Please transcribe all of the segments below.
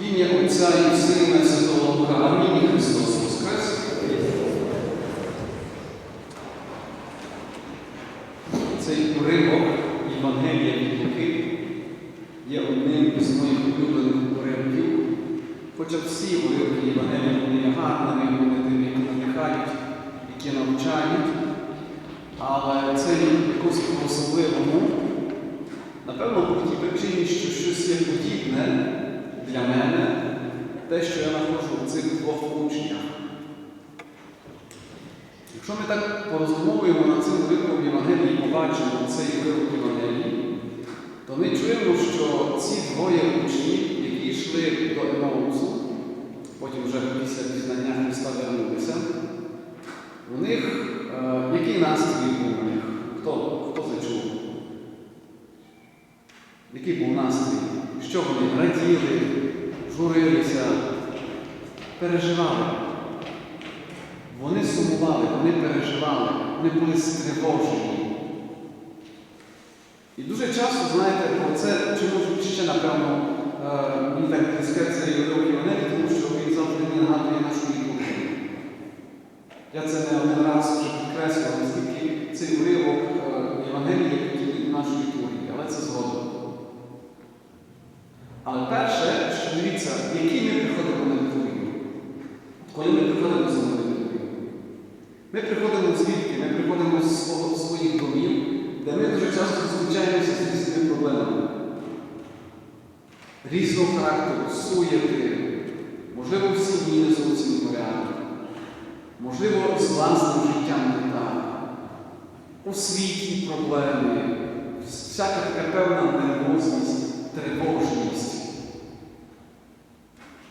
В ім'я Отця і Сина Святого Духа. Амінь. Христос Воскрес. Цей уривок Євангелія від Луки є одним із моїх улюблених уривків. Хоча всі уривки Євангелія вони є гарними, вони тим, які надихають, які навчають. Але це якось по-особливому. Напевно, по тій причині, що щось є подібне для мене, те, що я знаходжу в цих двох учнях. Якщо ми так порозмовуємо над цим уривком Євангелії і побачимо цей уривок Євангелії, то ми чуємо, що ці двоє учнів, які йшли до Емаусу, потім вже після пізнання Христа вернулися, у них е, який настрій був у них? Хто, хто це чув? Який був настрій? Що вони раділи, журилися, переживали? Вони сумували, вони переживали, вони були стривожені. І дуже часто, знаєте, про це чому ще, напевно, е, мені так цей уривок Євангелії, тому що він завжди мені нагадує нашу літургію. Я це не один раз вже підкреслював, наскільки цей уривок е, Євангелії до нашої літургії, але це згодом. Але перше, що дивіться, які ми приходимо на літургію? Коли ми приходимо за літургію? Ми приходимо звідки? Ми приходимо з свого- своїх домів, де ми дуже часто зустрічаємося з різними проблемами. Різного характеру, суєти, можливо, в сім'ї не зовсім порядок, можливо, з власним життям не так, у світі проблеми, всяка така певна нервозність, тривожність.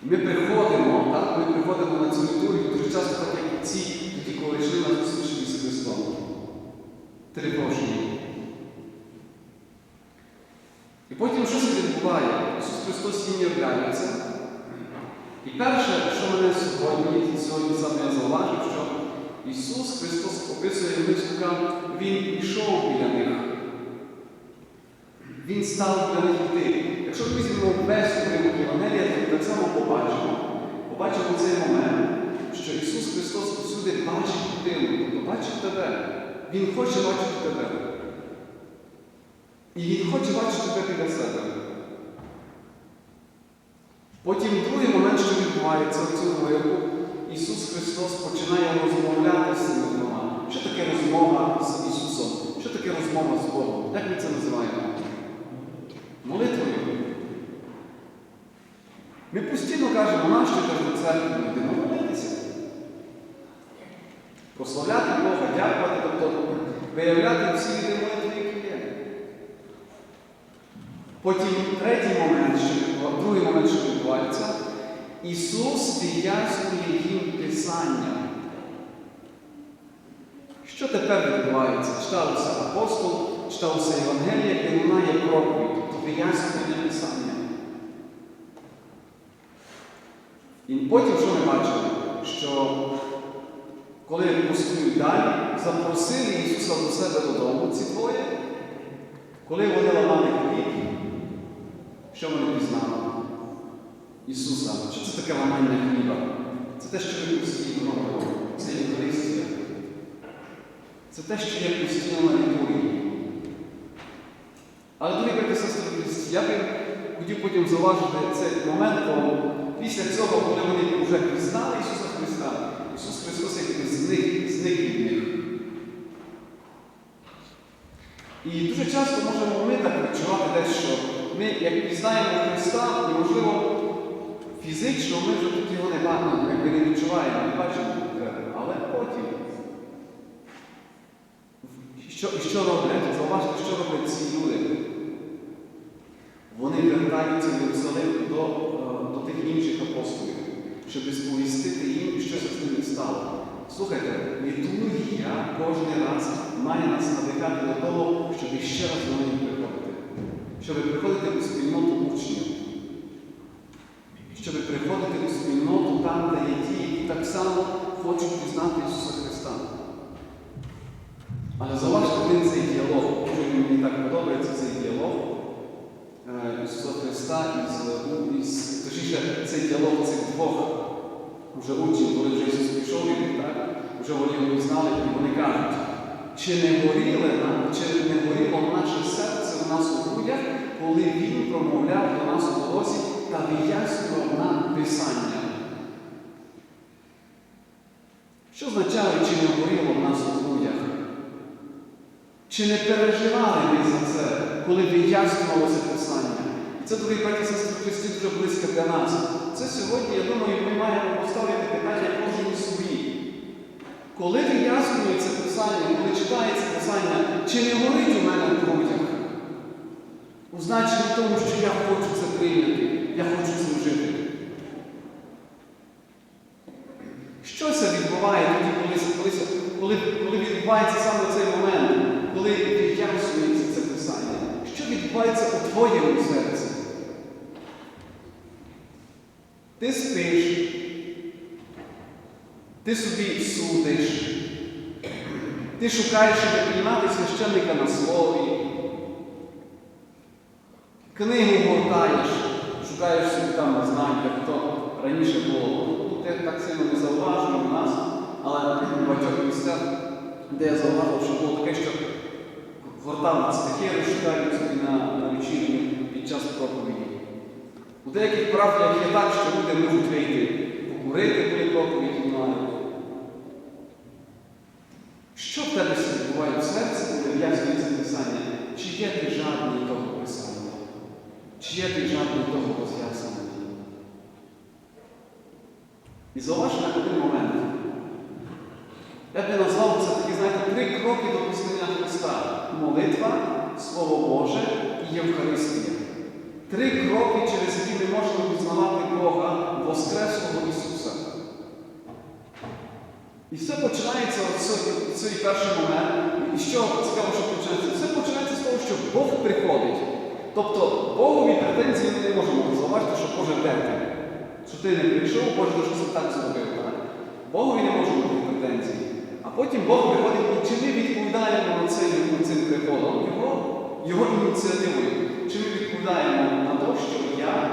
Ми приходимо, так, ми приходимо на цю літургію дуже часто так, як і ці, які коли йшли на зустріч з Христом. Тривожні. І потім що це відбуває? Ісус Христос їм являється. І перше, що мене сьогодні, сьогодні саме я зауважив, що Ісус Христос описує виступка, Він йшов біля них. Він став для них йти. Якщо ми візьмемо весь уривок Євангелія, то так само побачимо. Побачимо цей момент, що Ісус Христос усюди бачить людину, тобто бачить тебе. Він хоче бачити тебе. І Він хоче бачити тебе біля себе. Потім другий момент, що відбувається в цьому уривку, Ісус Христос починає розмовляти з двома. Що таке розмова з Ісусом? Що таке розмова з Богом? Як ми це називаємо? Молитвою. Ми постійно кажемо, нащо кажуть церкві, ми будемо молитися. Прославляти Бога, дякувати, тобто виявляти всі молитви, які є. Потім третій момент, що другий момент, що відбувається, Ісус вияснює їм Писання. Що тепер відбувається? Читався апостол, читався Євангелія і лунає проповідь, тобто вияснює Писання. І потім що ми бачимо? Що коли пустують далі, запросили Ісуса до себе додому, ці двоє, коли вони ламали хліб, що вони пізнали? Ісуса. Що це таке ламання хліба? Це те, що ми постійно робимо. Це Євхаристія. Це те, що є постійно на літургії. Але, дорогі брати сестри, я би хотів потім зауважити цей момент, бо після цього, коли вони вже пізнали Ісуса Христа, Ісус Христос якби зник, зник від них. І дуже часто можемо ми так відчувати десь, що ми, як пізнаємо Христа, і, можливо, фізично ми вже тут його не бачимо, якби не відчуваємо, не бачимо потреби. Але потім. Що, що роблять? Зауважте, що роблять ці люди? Вони вертаються в Єрусалим до, е, до тих інших апостолів, щоб сповістити їм, що з ними стало. Слухайте, літургія кожен раз має нас надихати до того, щоб ще раз до неї приходити. Щоб приходити у спільноту учнів. Щоб приходити у спільноту там, де є ті, які так само хочуть пізнати Ісуса Христа. Але зауважте один цей діалог, що мені так подобається цей діалог. е, Ісуса Христа із, ну, точніше, цей діалог цих двох вже учнів, коли вже Ісус пішов так? Вже вони його пізнали, і вони кажуть, чи не горіли нам, чи не горіло наше серце в нас у грудях, коли Він промовляв до нас у голосі та вияснював нам Писання. Що означає, чи не горіло в нас у грудях? Чи не переживали ми за це, коли вияснювалося Писання? Це, дорогі браті сестри, Христі дуже близько для нас. Це сьогодні, я думаю, ми маємо поставити питання кожній собі. Коли вияснюється Писання, коли читається Писання, чи не горить у мене в грудях? У значенні тому, що я хочу це прийняти, я хочу цим жити. Що це відбуває тоді, коли, коли, коли, коли відбувається саме цей момент, коли вияснюється це Писання? Що відбувається у твоєму серці? Ти спиш, ти собі судиш, ти шукаєш, щоб приймати священника на слові, книгу гортаєш, шукаєш собі там знань, як раніше було. Ну, те так сильно не зауважено у нас, але в багатьох місцях, де я зауважив, що було таке, що гортали стихи, розшукають собі на, на вечірні під час проповіді. У деяких парафіях є так, що люди можуть вийти покурити, коли проповідь лунають. Що в тебе відбуває в серці, коли в'язнюється Писання? Чи є ти жадний того Писання? Чи є ти жадний того роз'яснення? І зауваж на один момент. Я би назвав це такі, знаєте, три кроки до пізнання Христа. Молитва, Слово Боже і Євхаристія. Три кроки, через які ми можемо пізнавати Бога Воскреслого Ісуса. І все починається з цей перший момент. І що цікаво, що починається? Все починається з того, що Бог приходить. Тобто Богові претензії ми не можемо зауважити, що Боже де ти? Що ти не прийшов, Боже, ти щось так зробив. Богові не можемо бути претензії. А потім Бог приходить, і чи ми відповідаємо цей, цим приходом Його, Його ініціативою? Чи ми відповідаємо на те, що я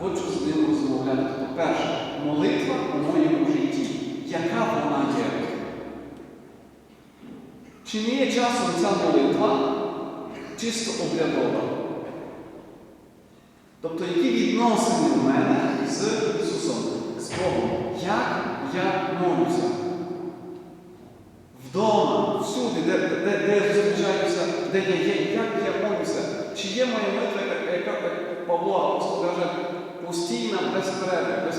хочу з ним розмовляти? Тобто, перше, молитва у моєму житті. Яка вона є? Чи не є часом ця молитва чисто обрядова? Тобто, які відносини в мене з Ісусом, з Богом? Як я молюся? Вдома, всюди, де, де, де я зустрічаюся, де я є, як я молюся? Чи є моя молитва, яка, яка як Павло апостол каже, постійна, без перерви, без?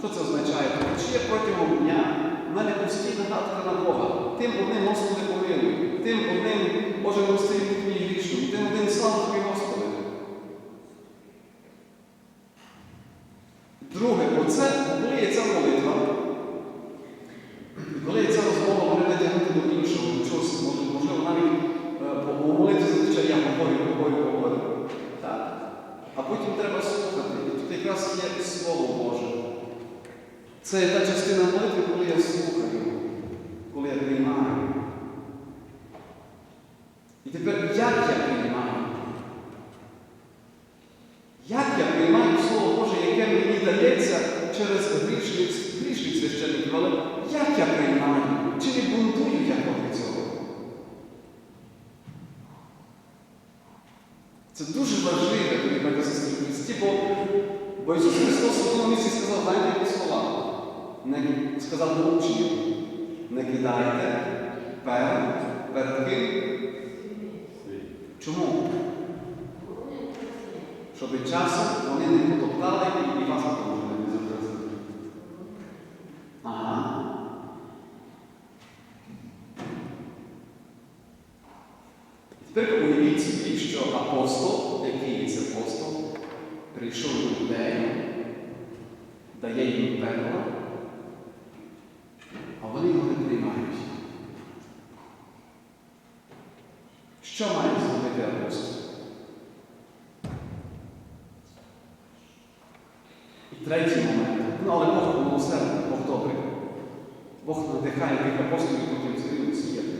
Що це означає? Чи є протягом дня в мене постійна гадка на Бога? Тим одним Господи повинен, тим одним, Боже, прости мій грішним, тим одним слава Тобі, Господи. Друге, оце, коли є ця молитва, коли є ця розмова, мене натягнути до іншого, до чогось, може- можливо, навіть е, по по молитві зазвичай я говорю, говорю, говорю. Так? А потім треба слухати. І тут якраз є Слово Боже. Це та частина молитви, коли я слухаю, коли я приймаю. І тепер як я приймаю? Як я приймаю Слово Боже, яке мені дається через грішних, священників, але як я приймаю? Чи не бунтую я проти цього? Це дуже важливе, брати сестри Христі, бо, бо Ісус Христос в одному місці сказав, дайте йому слова. Сказав до учнів, не кидайте перед, перед ким. Чому? Щоб часом вони не потоптали і, вас потім не запресили. Ага. Тепер уявіть собі, що апостол, який є апостол, прийшов до людей, дає їм пекло, а вони його не приймають. Що має апостол? І третій момент. Ну, але Бог милосердний, Бог добрий. Бог надихає тих апостолів, потім зрівнює сіяти.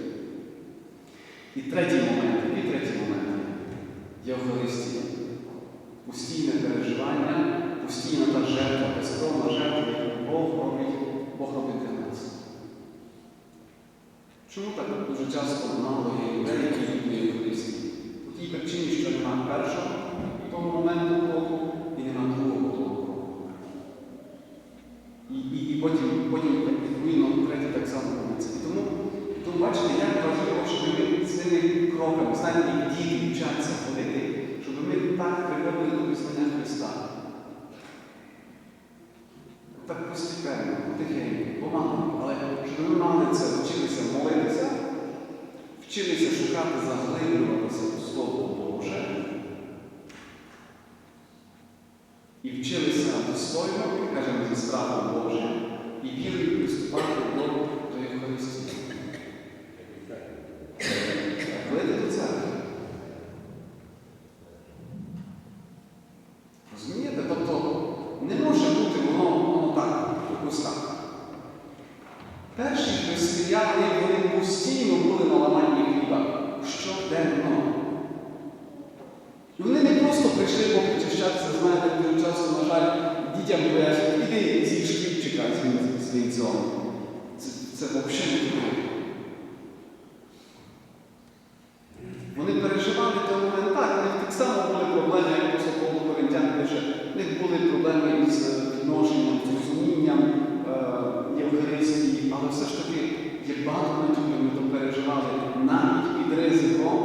І третій момент, який третій момент? Євхаристія. Постійне переживання, постійна та жертва, безкровна жертва, яку Бог робить, Бог робить для нас. Чому так дуже часто мало є людей, які люблять Євхаристію? По тій причині, що нема першого того моменту кроку і нема другого того кроку. І, і, і потім, потім відповідно, третій так само робиться. І тому, тому бачите, як важливо, щоб ми цими кроками, знаєте, як діти вчаться ходити, щоб ми так привели до пізнання Христа. Так постепенно, потихеньку, помалу, але щоб ми мали це, вчилися молитися, вчилися шукати, заглиблюватися у Слово Боже. І вчилися достойно, кажемо, зі страхом Божим, і вірою приступати до, до Євхаристії. Ходити до церкви. Розумієте? Тобто не може бути воно, воно так, ось так. Перші християни, вони постійно були на ламанні хліба щоденно. І вони не просто прийшли попричащатися, знаєте, дуже часу, на жаль, дітям пояснюють, іди зі шкільчика з вінцом. Це, взагалі не туди. Вони переживали той момент так, у них так само були проблеми, як просто Павло Коринтян пише, в них були проблеми з відношенням, з розумінням е, Євхаристії, але все ж таки є багато моментів, де ми то переживали навіть під ризиком,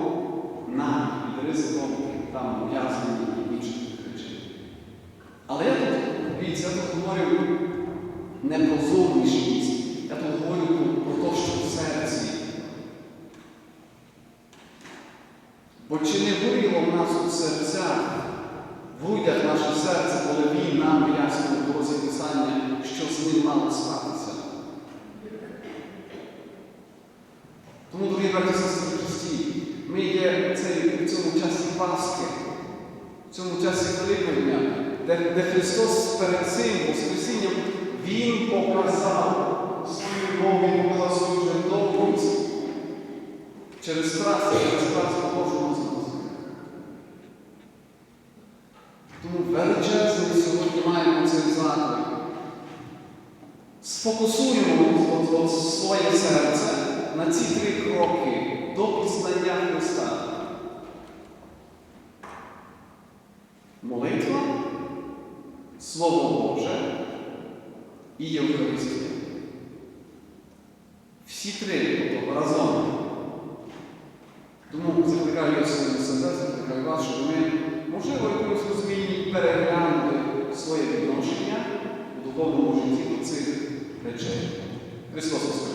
навіть під ризиком там ув'язнення і інших речей. Але я тут, дивіться, я тут говорю не про зовнішність, я тут говорю про, те, що в серці. Бо чи не горіло в нас у серцях, в грудях наше серце, коли він нам пояснював про записання, що з ним мало статися? Тому, дорогі браті сестри Христі, ми є в цьому часі Пасхи, в цьому часі Великодня, де, де Христос перед цим Воскресінням Він показав свою любов, Він показав свою жертовність через страсть, через страсть Божого з нас. Тому величезний сьогодні маємо цей заклик. Сфокусуємо своє серце на ці три кроки до пізнання Христа. Молитва, Слово Боже і Євхаристія. Всі три тобто, разом. Тому закликаю себе, закликаю вас, щоб ми, можливо, якомусь розумінні переглянули своє відношення у духовному житті до цих речей. Христос Воскрес!